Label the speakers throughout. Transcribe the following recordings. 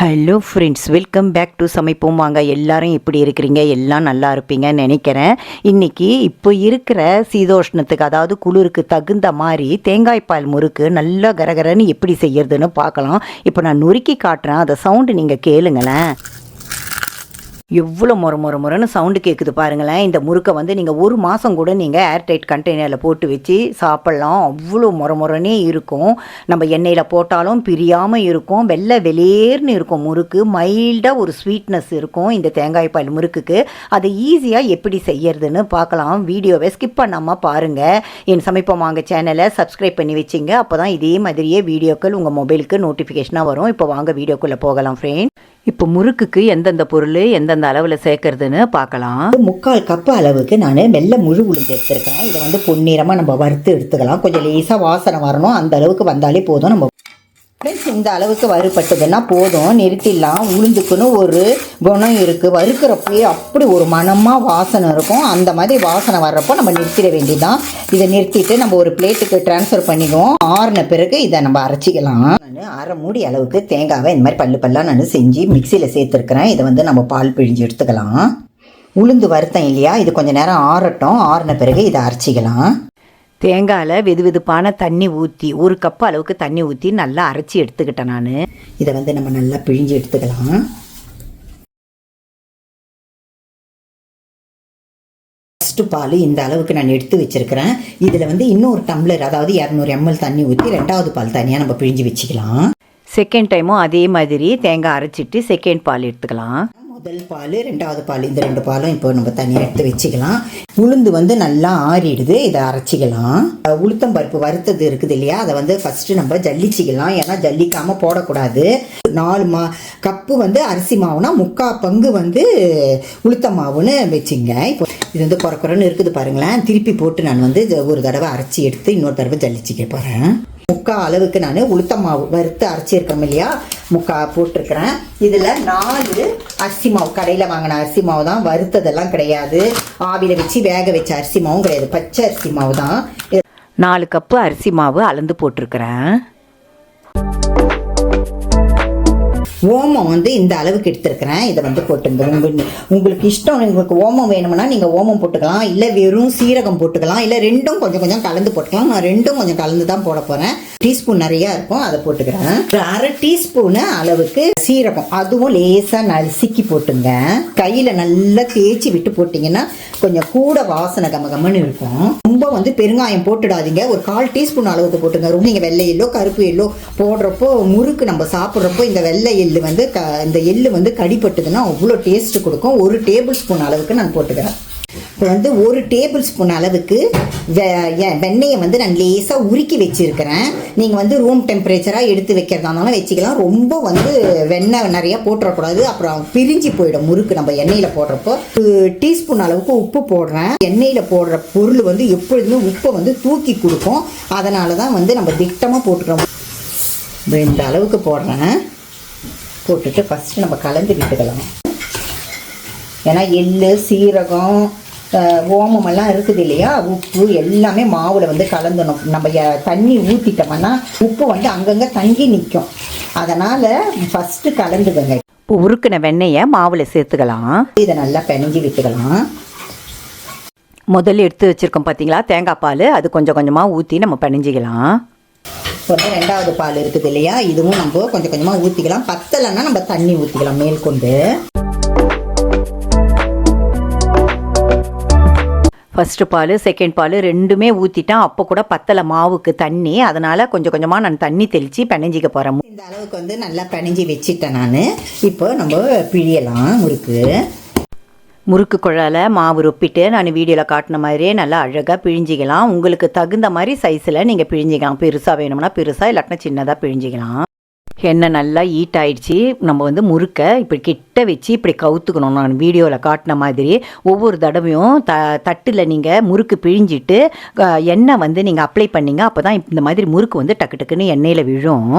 Speaker 1: Hello friends welcome back to சமைப்போம். வாங்க எல்லாரும் எப்படி இருக்கிறீங்க? எல்லாம் நல்லா இருப்பீங்கன்னு நினைக்கிறேன். இன்றைக்கி இப்போ இருக்கிற சீதோஷ்ணத்துக்கு அதாவது குளிருக்கு தகுந்த மாதிரி தேங்காய் பால் முறுக்கு நல்லா கரகரன்னு எப்படி செய்யறதுன்னு பார்க்கலாம். இப்போ நான் நொறுக்கி காட்டுறேன். அதை சவுண்டு நீங்கள் கேளுங்களேன். எவ்வளோ முறை முறை முறைன்னு சவுண்டு கேட்குது பாருங்களேன். இந்த முறுக்கை வந்து நீங்கள் ஒரு மாதம் கூட நீங்கள் ஏர்டைட் கண்டெய்னரில் போட்டு வச்சு சாப்பிட்லாம். அவ்வளோ முறை முறைனே இருக்கும். நம்ம எண்ணெயில் போட்டாலும் பிரியாமல் இருக்கும். வெள்ளை வெளியேர்னு இருக்கும் முறுக்கு. மைல்டாக ஒரு ஸ்வீட்னஸ் இருக்கும் இந்த தேங்காய் பால் முறுக்குக்கு. அதை ஈஸியாக எப்படி செய்யறதுன்னு பார்க்கலாம். வீடியோவை ஸ்கிப் பண்ணாமல் பாருங்கள் என் சமைப்போம் வாங்க சேனலை சப்ஸ்கிரைப் பண்ணி வச்சிங்க. அப்போ தான் இதே மாதிரியே வீடியோக்கள் உங்கள் மொபைலுக்கு நோட்டிஃபிகேஷனாக வரும். இப்போ வாங்க வீடியோக்குள்ளே போகலாம் ஃப்ரெண்ட் இப்போ முறுக்குக்கு எந்தெந்த பொருள் எந்தெந்த அளவில் சேர்க்கறதுன்னு பார்க்கலாம்.
Speaker 2: முக்கால் கப்பு அளவுக்கு நான் மெல்ல முழு உளுந்து எடுத்துருக்கேன் இதை வந்து பொன்னிறமாக நம்ம வறுத்து எடுத்துக்கலாம். கொஞ்சம் லேசாக வாசனை வரணும். அந்த அளவுக்கு வந்தாலே போதும். நம்ம ஃப்ரெண்ட்ஸ் இந்த அளவுக்கு வறுபட்டதுன்னா போதும் நிறுத்திடலாம். உளுந்துக்குன்னு ஒரு குணம் இருக்குது வறுக்கிறப்பயே அப்படி ஒரு மணமாக வாசனை இருக்கும். அந்த மாதிரி வாசனை வர்றப்போ நம்ம நிறுத்திட வேண்டியதுதான். இதை நிறுத்திட்டு நம்ம ஒரு பிளேட்டுக்கு ட்ரான்ஸ்ஃபர் பண்ணிடுவோம். ஆறின பிறகு இதை நம்ம அரைச்சிக்கலாம். நான் அரை மூடி அளவுக்கு தேங்காவை இந்த மாதிரி பல்லு பல்லாக நான் செஞ்சு மிக்சியில் சேர்த்துருக்குறேன். இதை வந்து நம்ம பால் பிழிஞ்சு எடுத்துக்கலாம். உளுந்து வருத்தம் இல்லையா? இது கொஞ்சம் நேரம் ஆறட்டும். ஆறின பிறகு இதை அரைச்சிக்கலாம்.
Speaker 1: தேங்காயில் வெது வெதுப்பான தண்ணி ஊற்றி ஒரு கப் அளவுக்கு தண்ணி ஊற்றி நல்லா அரைச்சி எடுத்துக்கிட்டேன் நான்.
Speaker 2: இதை வந்து நம்ம நல்லா பிழிஞ்சு எடுத்துக்கலாம். ஃபஸ்ட்டு பால் இந்த அளவுக்கு நான் எடுத்து வச்சிருக்கிறேன். இதில் வந்து இன்னொரு டம்ளர் அதாவது இரநூறு எம்எல் தண்ணி ஊற்றி ரெண்டாவது பால் தனியாக நம்ம பிழிஞ்சு வச்சுக்கலாம்.
Speaker 1: செகண்ட் டைமும் அதே மாதிரி தேங்காய் அரைச்சிட்டு செகண்ட் பால் எடுத்துக்கலாம்.
Speaker 2: முதல் பால் ரெண்டாவது பால் இந்த ரெண்டு பாலும் இப்போ நம்ம தனியாக எடுத்து வச்சுக்கலாம். உளுந்து வந்து நல்லா ஆறிடுது இதை அரைச்சிக்கலாம். உளுத்தம் பருப்பு வறுத்தது இருக்குது இல்லையா? அதை வந்து ஃபஸ்ட்டு நம்ம ஜல்லிச்சிக்கலாம். ஏன்னா ஜல்லிக்காமல் போடக்கூடாது. நாலு மா கப்பு வந்து அரிசி மாவுனா முக்கால் பங்கு வந்து உளுத்த மாவுன்னு வச்சுங்க. இப்போ இது வந்து குறை குறைன்னு இருக்குது பாருங்களேன். திருப்பி போட்டு நான் வந்து ஒரு தடவை அரைச்சி எடுத்து இன்னொரு தடவை ஜல்லிச்சிக்க போகிறேன் முக்கா அளவுக்கு நான் உளுத்த மாவு வறுத்து அரைச்சிருக்கோம் இல்லையா? முக்கா போட்டிருக்கிறேன். இதில் நாலு அரிசி மாவு கடையில் வாங்கின அரிசி மாவு தான். வறுத்ததெல்லாம் கிடையாது. ஆவியில் வச்சு வேக வச்ச அரிசி மாவும் கிடையாது. பச்சை அரிசி மாவு தான்.
Speaker 1: நாலு கப்பு அரிசி மாவு அளந்து போட்டிருக்கிறேன்.
Speaker 2: ஓமம் வந்து இந்த அளவுக்கு எடுத்துருக்கிறேன். இதை வந்து போட்டுங்க. உங்களுக்கு உங்களுக்கு இஷ்டம் உங்களுக்கு ஓமம் வேணும்னா நீங்கள் ஓமம் போட்டுக்கலாம். இல்லை வெறும் சீரகம் போட்டுக்கலாம். இல்லை ரெண்டும் கொஞ்சம் கொஞ்சம் கலந்து போட்டுக்கலாம். நான் ரெண்டும் கொஞ்சம் கலந்து தான் போட போகிறேன் டீஸ்பூன் நிறையா இருக்கும். அதை போட்டுக்கிறேன். ஒரு அரை டீஸ்பூனு அளவுக்கு சீரகம். அதுவும் லேசாக நசுக்கி போட்டுங்க. கையில் நல்லா தேய்ச்சி விட்டு போட்டிங்கன்னா கொஞ்சம் கூட வாசனை கமகமன்னு இருக்கும். ரொம்ப வந்து பெருங்காயம் போட்டுடாதீங்க. ஒரு கால் டீஸ்பூன் அளவுக்கு போட்டுங்க. ரொம்ப நீங்கள் வெள்ளை எல்லோ கருப்பு எல்லோ போடுறப்போ முறுக்கு நம்ம சாப்பிட்றப்போ இந்த வெள்ளை எள்ளு வந்து க இந்த எள்ளு வந்து கடிப்பட்டதுன்னா அவ்வளோ டேஸ்ட் கொடுக்கும். ஒரு டேபிள் ஸ்பூன் அளவுக்கு நான் போட்டுக்கிறேன். இப்போ வந்து ஒரு டேபிள் ஸ்பூன் அளவுக்கு வெ எ- வெண்ணெயை வந்து நான் லேசாக உருக்கி வச்சுருக்கிறேன். நீங்கள் வந்து ரூம் டெம்பரேச்சராக எடுத்து வைக்கிறதா இருந்தாலும் வச்சுக்கலாம். ரொம்ப வந்து வெண்ணெய் நிறையா போட்டுறக்கூடாது. அப்புறம் பிரிஞ்சு போயிடும் முறுக்கு நம்ம எண்ணெயில் போடுறப்போ. டீஸ்பூன் அளவுக்கு உப்பு போடுறேன். எண்ணெயில் போடுற பொருள் வந்து எப்பொழுதுமே உப்பை வந்து தூக்கி கொடுக்கும். அதனால தான் வந்து நம்ம திட்டமாக போட்டுக்கிறோம். இந்த அளவுக்கு போடுறேன். போட்டுட்டு ஃபஸ்ட்டு நம்ம கலந்து விட்டுக்கலாம். ஏன்னா எள்ளு சீரகம் அஹ், ஓமம் எல்லாம் இருக்குது இல்லையா? உப்பு எல்லாமே மாவில் வந்து கலந்துணும் நம்ம தண்ணி ஊற்றிட்டோம்னா உப்பு வந்து அங்கங்கே தங்கி நிற்கும் அதனால் ஃபஸ்ட்டு கலந்துக்கங்க.
Speaker 1: இப்போ உருக்கின வெண்ணெயை மாவில் சேர்த்துக்கலாம்.
Speaker 2: இதை நல்லா பிணைஞ்சு விட்டுக்கலாம்.
Speaker 1: முதல்ல எடுத்து வச்சுருக்கோம் பார்த்தீங்களா தேங்காய் பால். அது கொஞ்சம் கொஞ்சமாக ஊற்றி நம்ம பிணைஞ்சிக்கலாம்.
Speaker 2: இப்போ ரெண்டாவது பால் இருக்குது இல்லையா? இதுவும் நம்ம கொஞ்சம் கொஞ்சமாக ஊற்றிக்கலாம் பத்தலைன்னா நம்ம தண்ணி ஊற்றிக்கலாம் மேற்கொண்டு
Speaker 1: ஃபஸ்ட்டு பால் செகண்ட் பால் ரெண்டுமே ஊற்றிட்டேன் அப்போ கூட பத்தலை மாவுக்கு தண்ணி. அதனால் கொஞ்சம் கொஞ்சமாக நான் தண்ணி தெளித்து பிணைஞ்சிக்க போகிறேன்
Speaker 2: இந்த அளவுக்கு வந்து நல்லா பிணைஞ்சி வச்சிட்டேன் நான். இப்போ நம்ம பிழியலாம் முறுக்கு.
Speaker 1: முறுக்கு குழால மாவு ரொப்பிட்டு நான் வீடியோவில் காட்டின மாதிரியே நல்லா அழகாக பிழிஞ்சிக்கலாம். உங்களுக்கு தகுந்த மாதிரி சைஸில் நீங்கள் பிழிஞ்சிக்கலாம். பெருசாக வேணும்னா பெருசாக இல்லாட்டினா சின்னதாக பிழிஞ்சிக்கலாம். எண்ணெய் நல்லா ஹீட் ஆயிடுச்சு. நம்ம வந்து முறுக்கை இப்படி கிட்ட வச்சு இப்படி கவுத்துக்கணும். நான் வீடியோவில் காட்டின மாதிரி ஒவ்வொரு தடவையும் த தட்டில் நீங்கள் முறுக்கு பிழிஞ்சிட்டு எண்ணெய் வந்து நீங்கள் அப்ளை பண்ணிங்க. அப்போ தான் இந்த மாதிரி முறுக்கு வந்து டக்கு டக்குன்னு எண்ணெயில் விழும்.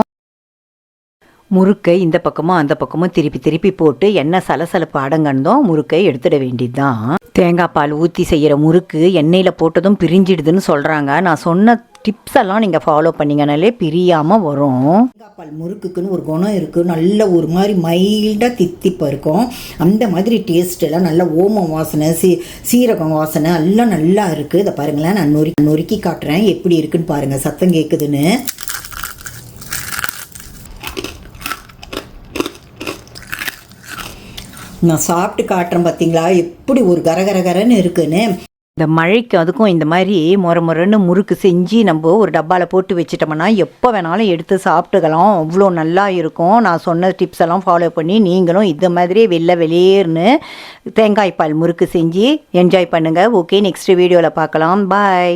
Speaker 1: முறுக்கை இந்த பக்கமும் அந்த பக்கமும் திருப்பி திருப்பி போட்டு எண்ணெய் சலசலப்பு அடங்கந்தோம் முறுக்கை எடுத்துட வேண்டியதுதான். தேங்காய் பால் ஊற்றி செய்கிற முறுக்கு எண்ணெயில் போட்டதும் பிரிஞ்சிடுதுன்னு சொல்கிறாங்க நான் சொன்ன டிப்ஸ் எல்லாம் நீங்கள் ஃபாலோ பண்ணிங்கனாலே பிரியாமல் வரும்.
Speaker 2: தேங்காய் பால் முறுக்குக்குன்னு ஒரு குணம் இருக்குது நல்ல ஒரு மாதிரி மைல்டாக தித்திப்பாக இருக்கும். அந்த மாதிரி டேஸ்ட் எல்லாம் நல்ல ஓமம் வாசனை சீ சீரகம் வாசனை எல்லாம் நல்லா இருக்குது இதை பாருங்களேன் நான் நொறுக்கி நொறுக்கி காட்டுறேன். எப்படி இருக்குன்னு பாருங்கள் சத்தம் கேட்குதுன்னு நான் சாப்பிட்டு காட்டுறேன் பார்த்தீங்களா எப்படி ஒரு கரகரகரன்னு இருக்குன்னு.
Speaker 1: இந்த மழைக்கு அதுக்கும் இந்த மாதிரி முறை முறைன்னு முறுக்கு செஞ்சு நம்ம ஒரு டப்பாவில் போட்டு வச்சிட்டோம்னா எப்போ வேணாலும் எடுத்து சாப்பிட்டுக்கலாம். அவ்வளோ நல்லா இருக்கும். நான் சொன்ன டிப்ஸ் எல்லாம் ஃபாலோ பண்ணி நீங்களும் இந்த மாதிரியே வெளில வெளியேறுன்னு தேங்காய் பால் முறுக்கு செஞ்சு என்ஜாய் பண்ணுங்கள் ஓகே நெக்ஸ்ட் வீடியோவில் பார்க்கலாம். பாய்